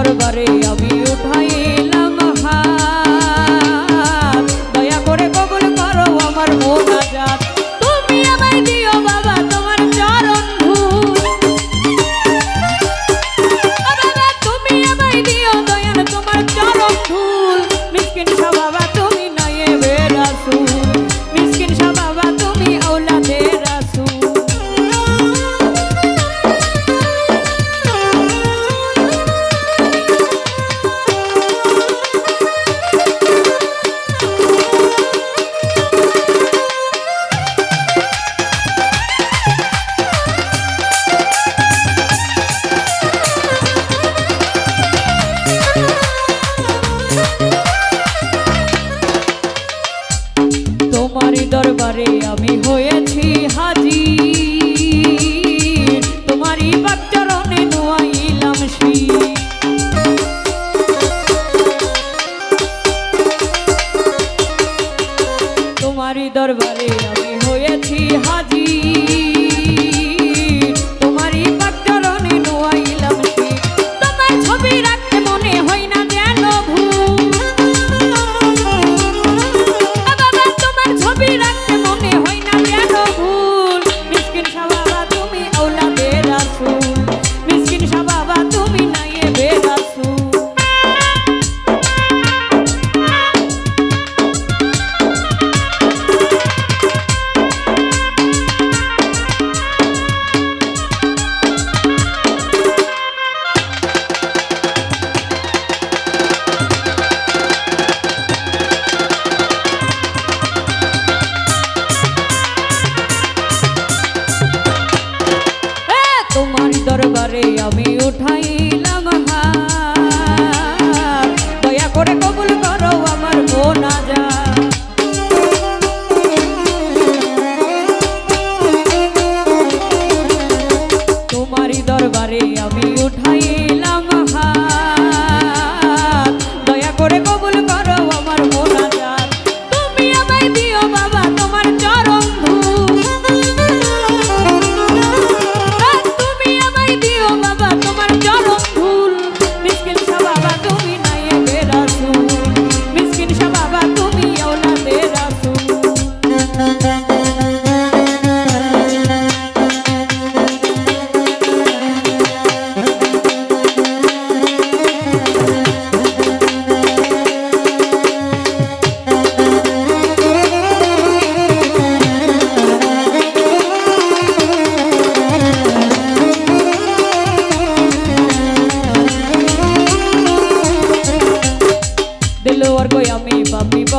দরবারে আমি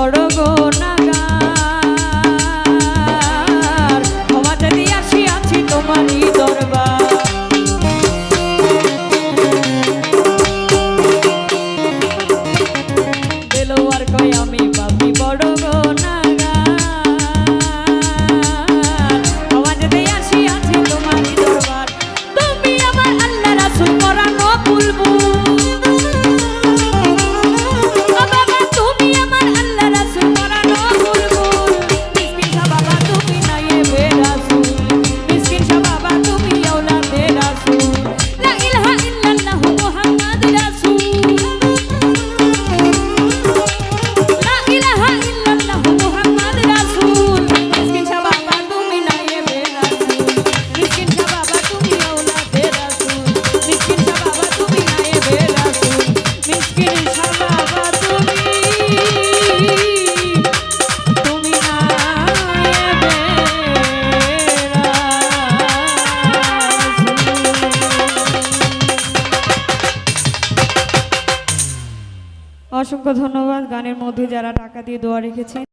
বড় গো অসংখ্য ধন্যবাদ গানের মধ্যে যারা টাকা দিয়ে দোয়া রেখেছেন।